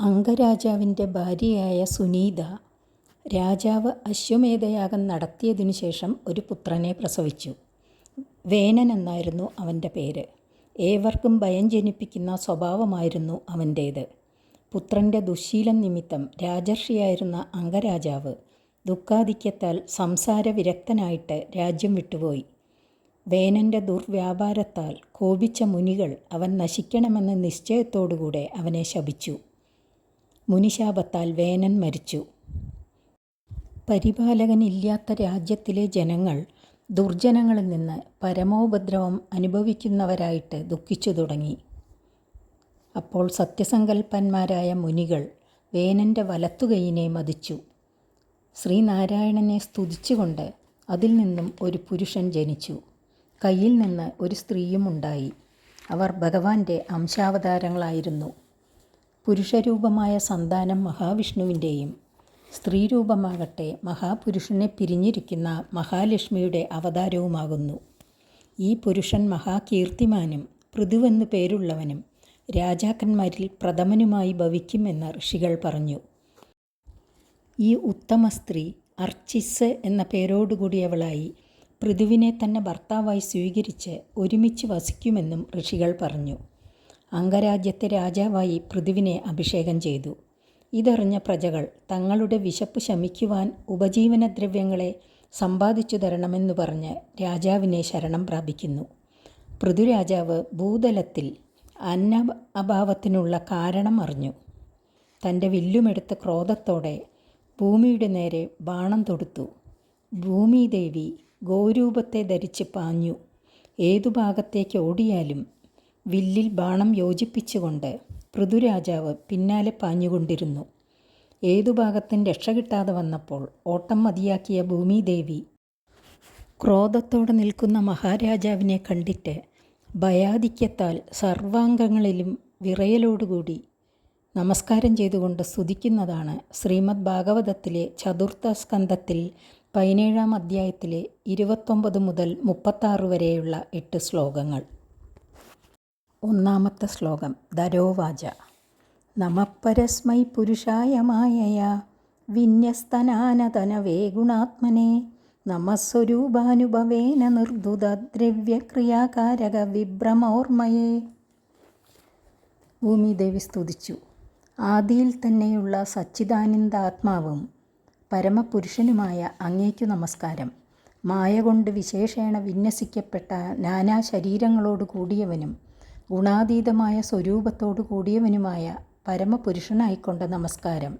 അംഗരാജാവിന്റെ ഭാര്യയായ സുനീത രാജാവ് അശ്വമേധയാഗം നടത്തിയതിനു ശേഷം ഒരു പുത്രനെ പ്രസവിച്ചു. വേനൻ എന്നായിരുന്നു അവന്റെ പേര്. ഏവർക്കും ഭയം ജനിപ്പിക്കുന്ന സ്വഭാവമായിരുന്നു അവന്റേത്. പുത്രന്റെ ദുശ്ശീലം നിമിത്തം രാജർഷിയായിരുന്ന അംഗരാജാവ് ദുഃഖാധിക്യത്താൽ സംസാര വിരക്തനായിട്ട് രാജ്യം വിട്ടുപോയി. വേനന്റെ ദുർവ്യാപാരത്താൽ കോപിച്ച മുനികൾ അവൻ നശിക്കണമെന്ന നിശ്ചയത്തോടുകൂടെ അവനെ ശപിച്ചു. മുനിശാപത്താൽ വേനൻ മരിച്ചു. പരിപാലകനില്ലാത്ത രാജ്യത്തിലെ ജനങ്ങൾ ദുർജനങ്ങളിൽ നിന്ന് പരമോപദ്രവം അനുഭവിക്കുന്നവരായിട്ട് ദുഃഖിച്ചു തുടങ്ങി. അപ്പോൾ സത്യസങ്കല്പന്മാരായ മുനികൾ വേനന്റെ വലത്തുകൈയിനെ മതിച്ചു ശ്രീനാരായണനെ സ്തുതിച്ചുകൊണ്ട് അതിൽ നിന്നും ഒരു പുരുഷൻ ജനിച്ചു. കയ്യിൽ നിന്ന് ഒരു സ്ത്രീയും ഉണ്ടായി. അവർ ഭഗവാന്റെ അംശാവതാരങ്ങളായിരുന്നു. പുരുഷരൂപമായ സന്താനം മഹാവിഷ്ണുവിന്റെയും സ്ത്രീരൂപമാകട്ടെ മഹാപുരുഷനെ പിരിഞ്ഞിരിക്കുന്ന മഹാലക്ഷ്മിയുടെ അവതാരവുമാകുന്നു. ഈ പുരുഷൻ മഹാകീർത്തിമാനും പൃഥുവെന്നു പേരുള്ളവനും രാജാക്കന്മാരിൽ പ്രഥമനുമായി ഭവിക്കുമെന്ന് ഋഷികൾ പറഞ്ഞു. ഈ ഉത്തമ സ്ത്രീ അർച്ചിസ് എന്ന പേരോടുകൂടിയവളായി പൃഥുവിനെ തന്നെ ഭർത്താവായി സ്വീകരിച്ച് ഒരുമിച്ച് വസിക്കുമെന്നും ഋഷികൾ പറഞ്ഞു. അംഗരാജ്യത്തെ രാജാവായി പൃഥുവിനെ അഭിഷേകം ചെയ്തു. ഇതറിഞ്ഞ പ്രജകൾ തങ്ങളുടെ വിശപ്പ് ശമിക്കുവാൻ ഉപജീവനദ്രവ്യങ്ങളെ സമ്പാദിച്ചു തരണമെന്നു പറഞ്ഞ് രാജാവിനെ ശരണം പ്രാപിക്കുന്നു. പൃഥുരാജാവ് ഭൂതലത്തിൽ അന്ന അഭാവത്തിനുള്ള കാരണം അറിഞ്ഞു. തന്റെ വില്ലുമെടുത്ത് ക്രോധത്തോടെ ഭൂമിയുടെ നേരെ ബാണം തൊടുത്തു. ഭൂമീദേവി ഗോരൂപത്തെ ധരിച്ച് പാഞ്ഞു. ഏതു ഭാഗത്തേക്ക് ഓടിയാലും വില്ലിൽ ബാണം യോജിപ്പിച്ചുകൊണ്ട് പൃഥുരാജാവ് പിന്നാലെ പാഞ്ഞുകൊണ്ടിരുന്നു. ഏതു ഭാഗത്തും രക്ഷ കിട്ടാതെ വന്നപ്പോൾ ഓട്ടം മതിയാക്കിയ ഭൂമിദേവി ക്രോധത്തോടെ നിൽക്കുന്ന മഹാരാജാവിനെ കണ്ടിട്ട് ഭയാധിക്യത്താൽ സർവാംഗങ്ങളിലും വിറയലോടുകൂടി നമസ്കാരം ചെയ്തുകൊണ്ട് സ്തുതിക്കുന്നതാണ് ശ്രീമദ് ഭാഗവതത്തിലെ ചതുർത്ഥ സ്കന്ധത്തിൽ പതിനേഴാം അധ്യായത്തിലെ ഇരുപത്തൊമ്പത് മുതൽ മുപ്പത്താറ് വരെയുള്ള എട്ട് ശ്ലോകങ്ങൾ. ഒന്നാമത്തെ ശ്ലോകം ധരോവാച നമപരസ്മൈ പുരുഷായ മായയാ വിന്യസ്തനാനതനവേ ഗുണാത്മനെ നമസ്വരൂപാനുഭവേന നിർദ്ദുത ദ്രവ്യക്രിയാകാരക വിഭ്രമോർമ്മയേ. ഭൂമിദേവി സ്തുതിച്ചു. ആദിയിൽ തന്നെയുള്ള സച്ചിദാനന്ദാത്മാവും പരമപുരുഷനുമായ അങ്ങേക്കു നമസ്കാരം. മായ കൊണ്ട് വിശേഷേണ വിന്യസിക്കപ്പെട്ട നാനാശരീരങ്ങളോടു കൂടിയവനും ഗുണാതീതമായ സ്വരൂപത്തോടു കൂടിയവനുമായ പരമപുരുഷനായിക്കൊണ്ട് നമസ്കാരം.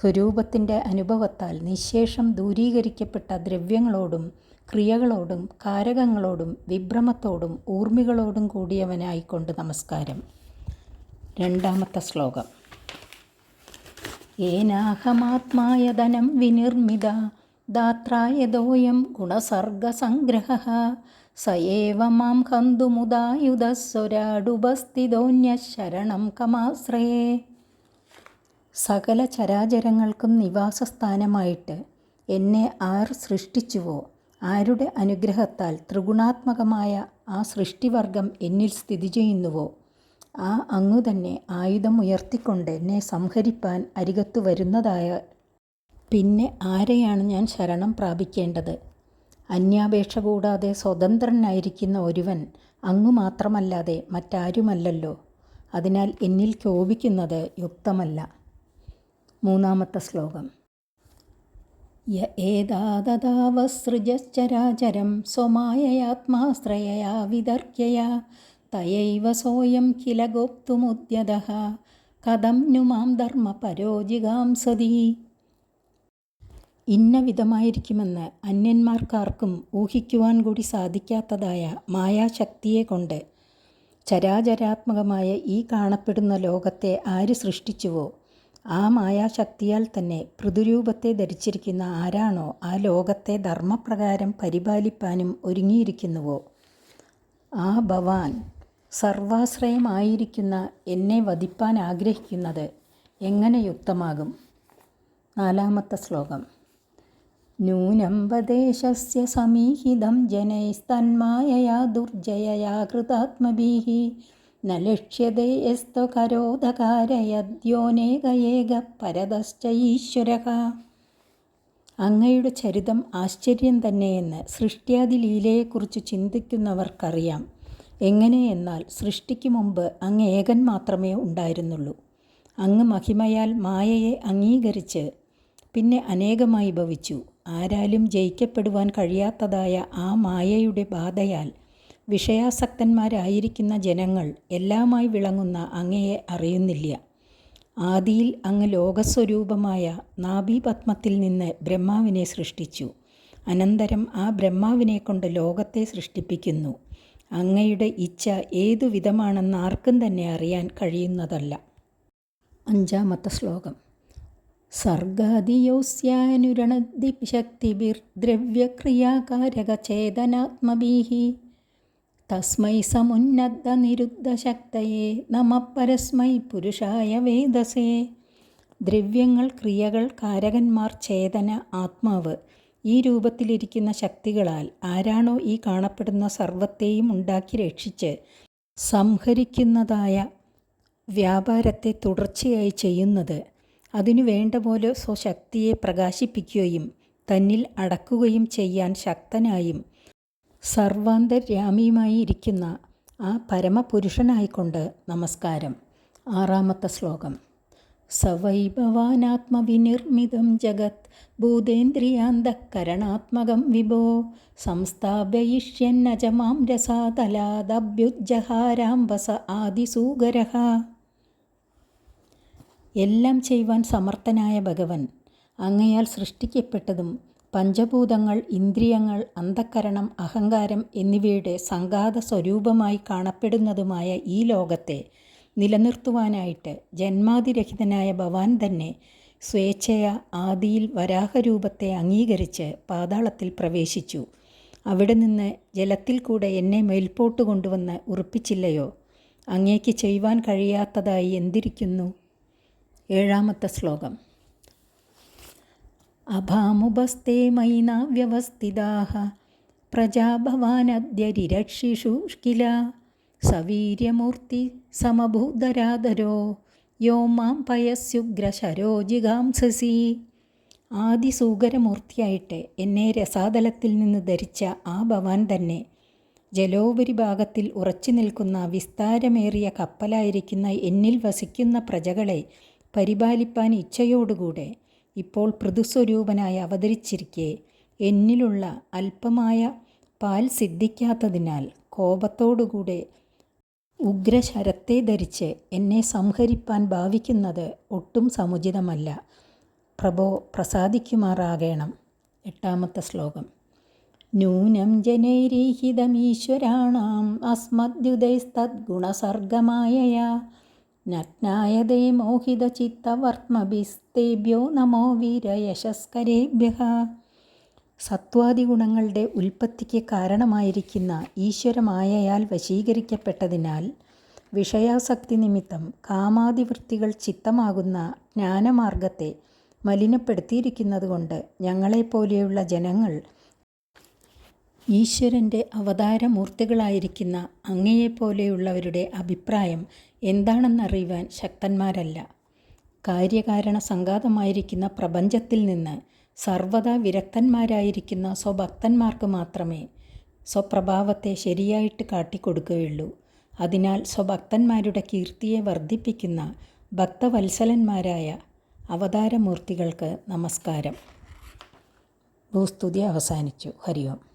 സ്വരൂപത്തിന്റെ അനുഭവത്താൽ നിശേഷം ദൂരീകരിക്കപ്പെട്ട ദ്രവ്യങ്ങളോടും ക്രിയകളോടും കാരകങ്ങളോടും വിഭ്രമത്തോടും ഊർമികളോടും കൂടിയവനായിക്കൊണ്ട് നമസ്കാരം. രണ്ടാമത്തെ ശ്ലോകം ഏനാഹമാത്മായതനം വിനിർമ്മിത ദാത്രായതോയം ഗുണസർഗസംഗ്രഹഃ സ ഏവ മാം ഹന്തുമുദായുധസ്വരാടുപസ്ഥിതോऽന്യഃ ശരണം കമാശ്രയേ. സകല ചരാചരങ്ങൾക്കും നിവാസസ്ഥാനമായിട്ട് എന്നെ ആർ സൃഷ്ടിച്ചുവോ ആരുടെ അനുഗ്രഹത്താൽ ത്രിഗുണാത്മകമായ ആ സൃഷ്ടിവർഗം എന്നിൽ സ്ഥിതി ചെയ്യുന്നുവോ ആ അങ്ങു തന്നെ ആയുധം ഉയർത്തിക്കൊണ്ട് എന്നെ സംഹരിപ്പാൻ അരികത്തു വരുന്നതായ പിന്നെ ആരെയാണ് ഞാൻ ശരണം പ്രാപിക്കേണ്ടത്? അന്യാപേക്ഷ കൂടാതെ സ്വതന്ത്രനായിരിക്കുന്ന ഒരുവൻ അങ്ങു മാത്രമല്ലാതെ മറ്റാരുമല്ലല്ലോ. അതിനാൽ എന്നിൽ ക്ഷോഭിക്കുന്നത് യുക്തമല്ല. മൂന്നാമത്തെ ശ്ലോകം യ ഏതാദതാവസൃജശ്ചരാചരം സ്വമായയാത്മാശ്രയയാ വിതർക്യയാ തയൈവ സോയം കില ഗോപ്തുമുദ്യത കഥം നു മാം ധർമ്മപരോ ജിഗാംസതി. ഇന്ന വിധമായിരിക്കുമെന്ന് അന്യന്മാർക്കാർക്കും ഊഹിക്കുവാൻ കൂടി സാധിക്കാത്തതായ മായാശക്തിയെക്കൊണ്ട് ചരാചരാത്മകമായ ഈ കാണപ്പെടുന്ന ലോകത്തെ ആര് സൃഷ്ടിച്ചുവോ ആ മായാശക്തിയാൽ തന്നെ പൃഥുരൂപത്തെ ധരിച്ചിരിക്കുന്ന ആരാണോ ആ ലോകത്തെ ധർമ്മപ്രകാരം പരിപാലിപ്പാനും ഒരുങ്ങിയിരിക്കുന്നുവോ ആ ഭവാൻ സർവാശ്രയമായിരിക്കുന്ന എന്നെ വധിപ്പാൻ ആഗ്രഹിക്കുന്നത് എങ്ങനെ യുക്തമാകും? നാലാമത്തെ ശ്ലോകം വദേശസ്യ സമീഹിതം ലക്ഷ്യതേ യസ്തു കരോധകാരയദ്യോനേക ഏക പരതശ്ച ഈശ്വരഃ അങ്ങയുടെ ചരിതം ആശ്ചര്യം തന്നെയെന്ന് സൃഷ്ട്യാദി ലീലയെക്കുറിച്ച് ചിന്തിക്കുന്നവർക്കറിയാം. എങ്ങനെയെന്നാൽ സൃഷ്ടിക്ക് മുമ്പ് അങ്ങ് ഏകൻ മാത്രമേ ഉണ്ടായിരുന്നുള്ളൂ. അങ്ങ് മഹിമയാൽ മായയെ അംഗീകരിച്ച് പിന്നെ അനേകമായി ഭവിച്ചു. ആരാലും ജയിക്കപ്പെടുവാൻ കഴിയാത്തതായ ആ മായയുടെ ബാധയാൽ വിഷയാസക്തന്മാരായിരിക്കുന്ന ജനങ്ങൾ എല്ലാമായി വിളങ്ങുന്ന അങ്ങയെ അറിയുന്നില്ല. ആദിയിൽ അങ്ങ് ലോകസ്വരൂപമായ നാഭീപത്മത്തിൽ നിന്ന് ബ്രഹ്മാവിനെ സൃഷ്ടിച്ചു. അനന്തരം ആ ബ്രഹ്മാവിനെ കൊണ്ട് ലോകത്തെ സൃഷ്ടിപ്പിക്കുന്നു. അങ്ങയുടെ ഇച്ഛ ഏതു വിധമാണെന്ന് ആർക്കും തന്നെ അറിയാൻ കഴിയുന്നതല്ല. അഞ്ചാമത്തെ ശ്ലോകം. സർഗാദിയോസ്യാനുരണദ്ദിശക്തിഭിർദ്രവ്യക്രിയാകാരകചേതനാത്മഭിः തസ്മൈ സമുന്നദ്ധനിരുദ്ധശക്തയെ നമ പരസ്മൈ പുരുഷായ വേദസേ. ദ്രവ്യങ്ങൾ ക്രിയകൾ കാരകന്മാർ ചേതന ആത്മാവ്. ഈ രൂപത്തിലിരിക്കുന്ന ശക്തികളാൽ ആരാണോ ഈ കാണപ്പെടുന്ന സർവത്തെയും ഉണ്ടാക്കി രക്ഷിച്ച് സംഹരിക്കുന്നതായ വ്യാപാരത്തെ തുടർച്ചയായി ചെയ്യുന്നത് അതിനു വേണ്ട പോലെ സ്വശക്തിയെ പ്രകാശിപ്പിക്കുകയും തന്നിൽ അടക്കുകയും ചെയ്യാൻ ശക്തനായും സർവാന്തര്യാമിയുമായി ഇരിക്കുന്ന ആ പരമപുരുഷനായിക്കൊണ്ട് നമസ്കാരം. ആറാമത്തെ ശ്ലോകം. സവൈഭവാനാത്മവിനിർമ്മിതം ജഗത് ഭൂതേന്ദ്രിയാന്തക്കരണാത്മകം വിഭോ സംസ്ഥാപയിഷ്യന്നജമാം രസാതലാദഭ്യുജ്ജഹാരാംബസ ആദിസൂകരഃ എല്ലാം ചെയ്യുവാൻ സമർത്ഥനായ ഭഗവൻ. അങ്ങയാൽ സൃഷ്ടിക്കപ്പെട്ടതും പഞ്ചഭൂതങ്ങൾ ഇന്ദ്രിയങ്ങൾ അന്ധക്കരണം അഹങ്കാരം എന്നിവയുടെ സംഘാത സ്വരൂപമായി കാണപ്പെടുന്നതുമായ ഈ ലോകത്തെ നിലനിർത്തുവാനായിട്ട് ജന്മാതിരഹിതനായ ഭവാൻ തന്നെ സ്വേച്ഛയ ആദിയിൽ വരാഹരൂപത്തെ അംഗീകരിച്ച് പാതാളത്തിൽ പ്രവേശിച്ചു. അവിടെ നിന്ന് ജലത്തിൽ കൂടെ എന്നെ മേൽപോട്ട് കൊണ്ടുവന്ന് ഉറപ്പിച്ചില്ലയോ? അങ്ങേക്ക് ചെയ്യുവാൻ കഴിയാത്തതായി എന്തിരിക്കുന്നു? ഏഴാമത്തെ ശ്ലോകം. അഭാമുപസ്തേ മൈനാവ്യവസ്ഥിതാः പ്രജാഭവാനദ്യരിരക്ഷിഷു കില. സവീര്യമൂർത്തി സമഭൂതരാധരോ. യോ മാം പയസ്യുഗ്രശരോ ജിഗാംസസി ആദിസൂകരമൂർത്തിയായിട്ട് എന്നെ രസാതലത്തിൽ നിന്ന് ധരിച്ച ആ ഭവാൻ തന്നെ ജലോപരിഭാഗത്തിൽ ഉറച്ചു നിൽക്കുന്ന വിസ്താരമേറിയ കപ്പലായിരിക്കുന്ന എന്നിൽ വസിക്കുന്ന പ്രജകളെ പരിപാലിപ്പാൻ ഇച്ഛയോടുകൂടെ ഇപ്പോൾ പൃഥുസ്വരൂപനായി അവതരിച്ചിരിക്കെ. എന്നിലുള്ള അല്പമായ പാൽ സിദ്ധിക്കാത്തതിനാൽ കോപത്തോടുകൂടെ ഉഗ്രശരത്തെ ധരിച്ച് എന്നെ സംഹരിപ്പാൻ ഭാവിക്കുന്നത് ഒട്ടും സമുചിതമല്ല. പ്രഭോ പ്രസാദിക്കുമാറാകേണം. എട്ടാമത്തെ ശ്ലോകം. നൂനം ജനൈരീഹിതമീശ്വരാണാം അസ്മദ്യുതൈസ്തദ്ഗുണസർഗമായയാ നഗ്നായതേ മോഹിതചിത്തവർമ്മഭിസ്തേഭ്യോ നമോ വീരയശസ്കരേഭ്യ. സത്വാദിഗുണങ്ങളുടെ ഉൽപ്പത്തിക്ക് കാരണമായിരിക്കുന്ന ഈശ്വരമായയാൽ വശീകരിക്കപ്പെട്ടതിനാൽ വിഷയാസക്തി നിമിത്തം കാമാതിവൃത്തികൾ ചിത്തമാകുന്ന ജ്ഞാനമാർഗത്തെ മലിനപ്പെടുത്തിയിരിക്കുന്നതുകൊണ്ട് ഞങ്ങളെപ്പോലെയുള്ള ജനങ്ങൾ ഈശ്വരന്റെ അവതാരമൂർത്തികളായിരിക്കുന്ന അങ്ങയെപ്പോലെയുള്ളവരുടെ അഭിപ്രായം എന്താണെന്നറിയുവാൻ ശക്തന്മാരല്ല. കാര്യകാരണ സംഘാതമായിരിക്കുന്ന പ്രപഞ്ചത്തിൽ നിന്ന് സർവതാ വിരക്തന്മാരായിരിക്കുന്ന സ്വഭക്തന്മാർക്ക് മാത്രമേ സ്വപ്രഭാവത്തെ ശരിയായിട്ട് കാട്ടിക്കൊടുക്കുകയുള്ളൂ. അതിനാൽ സ്വഭക്തന്മാരുടെ കീർത്തിയെ വർദ്ധിപ്പിക്കുന്ന ഭക്തവത്സലന്മാരായ അവതാരമൂർത്തികൾക്ക് നമസ്കാരം. ഭൂസ്തുതി അവസാനിച്ചു. ഹരി ഓം